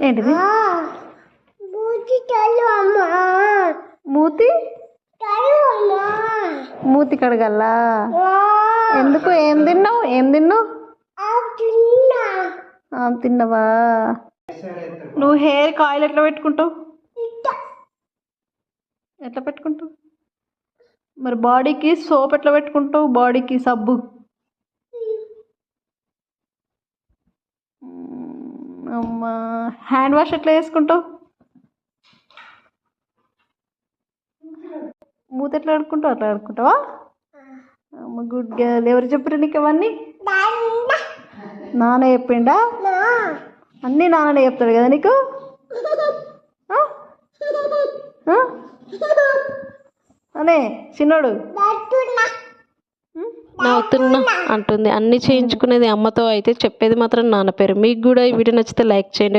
ఏంటిది? మూతి మూతి? కడగల్లా? ఎందుకు? ఏం తిన్నావు? ఏం తిన్నావు? తిన్నావా? నువ్వు హెయిర్ ఆయిల్ ఎట్లా పెట్టుకుంటావు? ఎట్లా పెట్టుకుంటావు? మరి బాడీకి సోప్ ఎట్లా పెట్టుకుంటావు? బాడీకి సబ్బు? అమ్మా హ్యాండ్ వాష్ ఎట్లా చేసుకుంటావు? మూత ఎట్లా ఆడుకుంటావు అట్లా ఆడుకుంటావా అమ్మ గుడ్ గర్ల్ ఎవరు చెప్పారు నీకు అవన్నీ? నాన్న చెప్పిండా? అన్నీ నాన్ననే చెప్తాడు కదా నీకు? అనే చిన్నోడు? నా నవ్వుతున్నా అంటుంది. అన్ని చేయించుకునేది అమ్మతో అయితే చెప్పేది మాత్రం నాన్న పేరు. మీకు కూడా ఈ వీడియో నచ్చితే లైక్ చేయండి.